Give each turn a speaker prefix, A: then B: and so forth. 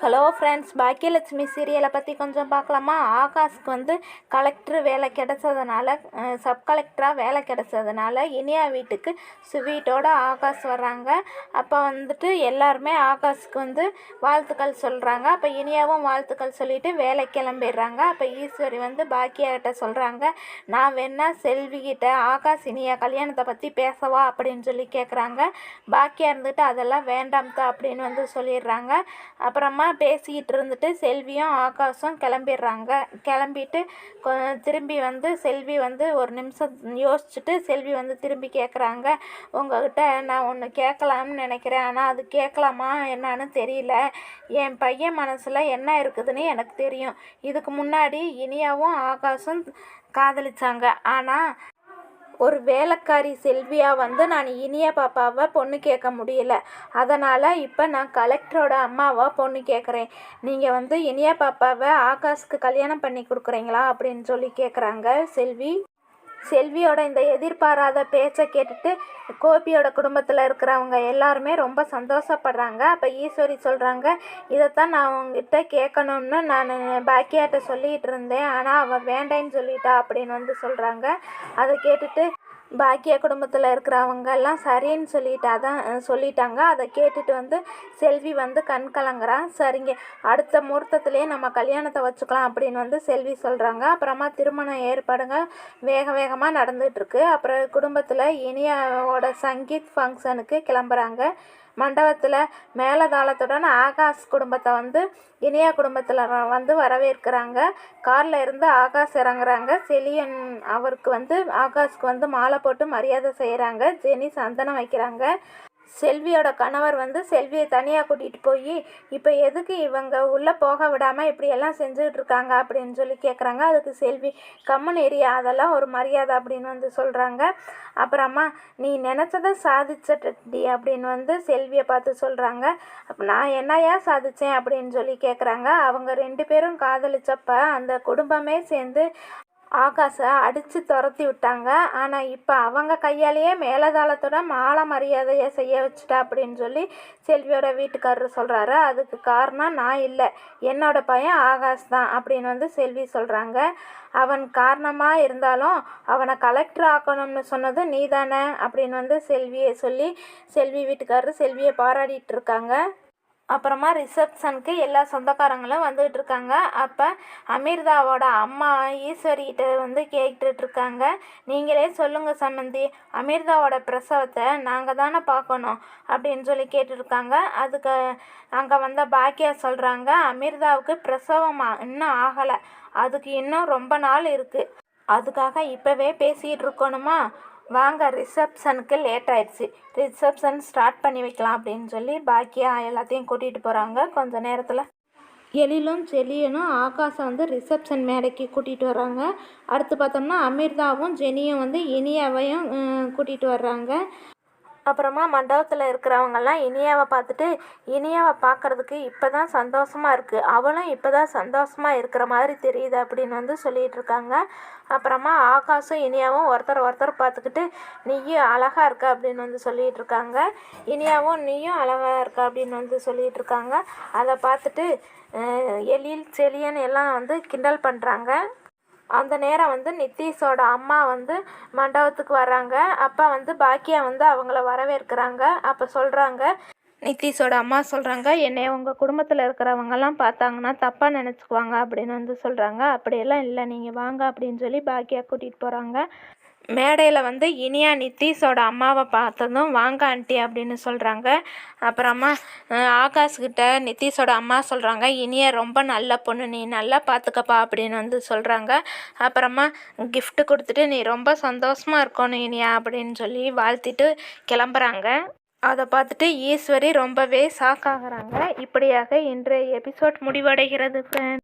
A: Hello friends Baakiyalakshmi சீரியலை பற்றி கொஞ்சம் பார்க்கலாமா? ஆகாஷ்க்கு வந்து கலெக்டர் வேலை கிடச்சதுனால சப் கலெக்டராக வேலை கிடச்சதுனால இனியா வீட்டுக்கு ஸ்வீட்டோட ஆகாஷ் வர்றாங்க. அப்போ வந்துட்டு எல்லாருமே ஆகாஷ்க்கு வந்து வாழ்த்துக்கள் சொல்கிறாங்க அப்போ இனியாவும் வாழ்த்துக்கள் சொல்லிட்டு வேலை கிளம்பிடுறாங்க. அப்போ ஈஸ்வரி வந்து பாக்கியாகிட்ட சொல்கிறாங்க நான் வேணா செல்விகிட்ட ஆகாஷ் இனியா கல்யாணத்தை பற்றி பேசவா? அப்படின்னு சொல்லி கேட்குறாங்க பாக்கியா இருந்துட்டு அதெல்லாம் வேண்டாம் தான் அப்படின்னு வந்து சொல்லிடுறாங்க. அப்புறமா பேசிக்கிட்டு இருந்துட்டு செல்வியும் ஆகாஷும் கிளம்பிடுறாங்க. கிளம்பிட்டு கொ திரும்பி வந்து செல்வி வந்து ஒரு நிமிஷம் யோசிச்சுட்டு செல்வி வந்து திரும்பி கேட்குறாங்க உங்ககிட்ட நான் ஒன்று கேட்கலாம்னு நினைக்கிறேன். ஆனால் அது கேட்கலாமா என்னான்னு தெரியல. என் பையன் மனசில் என்ன இருக்குதுன்னு எனக்கு தெரியும். இதுக்கு முன்னாடி இனியாவும் ஆகாஷும் காதலிச்சாங்க. ஆனால் ஒரு வேலைக்காரி செல்வியாக வந்து நான் இனிய பாப்பாவை பொண்ணு கேட்க முடியல. அதனால் இப்போ நான் கலெக்டரோட அம்மாவை பொண்ணு கேட்குறேன். நீங்கள் வந்து இனிய பாப்பாவை ஆகாஷ்க்கு கல்யாணம் பண்ணி கொடுக்குறீங்களா அப்படின்னு சொல்லி கேட்குறாங்க செல்வி. செல்வியோட இந்த எதிர்பாராத பேச்சை கேட்டுட்டு கோபியோட குடும்பத்தில் இருக்கிறவங்க எல்லாருமே ரொம்ப சந்தோஷப்படுறாங்க. அப்போ ஈஸ்வரி சொல்கிறாங்க இதைத்தான் நான் உங்ககிட்ட கேட்கணும்னு நான் பாக்கியாட்ட சொல்லிகிட்டு இருந்தேன். ஆனால் அவள் வேண்டேன்னு சொல்லிட்டா அப்படின்னு வந்து சொல்கிறாங்க அதை கேட்டுட்டு பாக்கியா குடும்பத்தில் இருக்கிறவங்க எல்லாம் சரின்னு சொல்லிட்டு அதான் சொல்லிட்டாங்க. அதை கேட்டுட்டு வந்து செல்வி வந்து கண் கலங்குறான் சரிங்க அடுத்த முகூர்த்தத்துலேயே நம்ம கல்யாணத்தை வச்சுக்கலாம் அப்படின்னு வந்து செல்வி சொல்கிறாங்க அப்புறமா திருமண ஏற்பாடுங்க வேக வேகமாக நடந்துகிட்ருக்கு அப்புறம் குடும்பத்தில் இனியாவோட சங்கீத் ஃபங்க்ஷனுக்கு கிளம்புறாங்க. மண்டபத்தில் மேலதாளத்துடன் ஆகாஷ் குடும்பத்தை வந்து இனியா குடும்பத்தில் வந்து வரவேற்கிறாங்க. காரில் இருந்து ஆகாஷ் இறங்குறாங்க. செலியன் அவருக்கு வந்து ஆகாஷ்க்கு வந்து மாலை போட்டு மரியாதை செய்கிறாங்க ஜெனி சந்தனம் வைக்கிறாங்க. செல்வியோட கணவர் வந்து செல்வியை தனியாக கூட்டிகிட்டு போய் இப்போ எதுக்கு இவங்க உள்ளே போக விடாமல் இப்படியெல்லாம் செஞ்சுக்கிட்டு இருக்காங்க? அப்படின்னு சொல்லி கேட்குறாங்க அதுக்கு செல்வி கம்மன் ஏரியா அதெல்லாம் ஒரு மரியாதை அப்படின்னு வந்து சொல்கிறாங்க அப்புறமா நீ நினச்சதை சாதிச்சிட்டி அப்படின்னு வந்து செல்வியை பார்த்து சொல்கிறாங்க அப்போ நான் என்னையா சாதித்தேன் அப்படின்னு சொல்லி கேட்குறாங்க அவங்க ரெண்டு பேரும் காதலிச்சப்ப அந்த குடும்பமே சேர்ந்து ஆகாஷை அடித்து துரத்தி விட்டாங்க. ஆனால் இப்போ அவங்க கையாலேயே மேலதாளத்தோட மாலை மரியாதையை செய்ய வச்சுட்டா அப்படின்னு சொல்லி செல்வியோட வீட்டுக்காரர் சொல்கிறாரு அதுக்கு காரணம் நான் இல்லை. என்னோட பையன் ஆகாஷ் தான் அப்படின்னு வந்து செல்வி சொல்கிறாங்க அவன் காரணமாக இருந்தாலும் அவனை கலெக்டர் ஆக்கணும்னு சொன்னது நீ தானே அப்படின்னு வந்து செல்வியை சொல்லி செல்வி வீட்டுக்காரர் செல்வியை பாராட்டிகிட்டு இருக்காங்க. அப்புறமா ரிசப்ஷனுக்கு எல்லா சொந்தக்காரங்களும் வந்துகிட்டு இருக்காங்க அப்போ அமீர்தாவோட அம்மா ஈஸ்வரிகிட்ட வந்து கேட்டுட்ருக்காங்க. நீங்களே சொல்லுங்கள் சம்மந்தி அமீர்தாவோட பிரசவத்தை நாங்கள் தானே பார்க்கணும் அப்படின்னு சொல்லி கேட்டுருக்காங்க அதுக்கு அங்கே வந்த பாக்கியா சொல்கிறாங்க அமீர்தாவுக்கு பிரசவம் இன்னும் ஆகலை. அதுக்கு இன்னும் ரொம்ப நாள் இருக்குது அதுக்காக இப்போவே பேசிகிட்டு இருக்கணுமா வாங்க ரிசப்ஷனுக்கு லேட் ஆயிடுச்சு. ரிசப்ஷன் ஸ்டார்ட் பண்ணி வைக்கலாம் அப்படின்னு சொல்லி பாக்கியா எல்லாத்தையும் கூட்டிகிட்டு போகிறாங்க கொஞ்ச நேரத்தில். எழிலும் ஜெலியனும் ஆகாஷை வந்து ரிசப்ஷன் மேடைக்கு கூட்டிகிட்டு வர்றாங்க. அடுத்து பார்த்தோம்னா அமிர்தாவும் ஜெனியும் வந்து இனியாவையும் கூட்டிகிட்டு வர்றாங்க. அப்புறமா மண்டபத்தில் இருக்கிறவங்கெல்லாம் இனியாவை பார்த்துட்டு இனியாவை பார்க்குறதுக்கு இப்போ தான் சந்தோஷமாக இருக்குது அவளும் இப்போ தான் சந்தோஷமாக இருக்கிற மாதிரி தெரியுது அப்படின்னு வந்து சொல்லிகிட்டு இருக்காங்க. அப்புறமா ஆகாஷும் இனியாவும் ஒருத்தர் ஒருத்தர் பார்த்துக்கிட்டு நீயும் அழகாக இருக்க அப்படின்னு வந்து சொல்லிகிட்டு இருக்காங்க. இனியாவும் நீயும் அழகாக இருக்க அப்படின்னு வந்து சொல்லிகிட்டு இருக்காங்க. அதை பார்த்துட்டு எழில் செலியன் எல்லாம் வந்து கிண்டல் பண்ணுறாங்க அந்த நேரம் வந்து நித்தீஷோட அம்மா வந்து மண்டபத்துக்கு வர்றாங்க. அப்போ வந்து பாக்கியா வந்து அவங்கள வரவேற்கிறாங்க. அப்போ சொல்கிறாங்க நித்தீஷோட அம்மா சொல்கிறாங்க என்னை உங்கள் குடும்பத்தில் இருக்கிறவங்கெல்லாம் பார்த்தாங்கன்னா தப்பாக நினச்சிக்குவாங்க அப்படின்னு வந்து சொல்கிறாங்க அப்படியெல்லாம் இல்லை நீங்கள் வாங்க அப்படின்னு சொல்லி பாக்கியா கூட்டிகிட்டு போகிறாங்க மேடையில் வந்து இனியா நித்தீஷோட அம்மாவை பார்த்ததும் வாங்க ஆண்டி அப்படின்னு சொல்கிறாங்க அப்புறமா ஆகாஷ்கிட்ட நித்தீஷோட அம்மா சொல்கிறாங்க இனியா ரொம்ப நல்ல பொண்ணு நீ நல்லா பார்த்துக்கப்பா அப்படின்னு வந்து சொல்கிறாங்க அப்புறமா கிஃப்ட் கொடுத்துட்டு நீ ரொம்ப சந்தோஷமாக இருக்கணும் இனியா அப்படின்னு சொல்லி வாழ்த்திட்டு கிளம்புறாங்க. அதை பார்த்துட்டு ஈஸ்வரி ரொம்பவே ஷாக் ஆகுறாங்க. இப்படியாக இன்றைய எபிசோட் முடிவடைகிறது ஃப்ரெண்ட்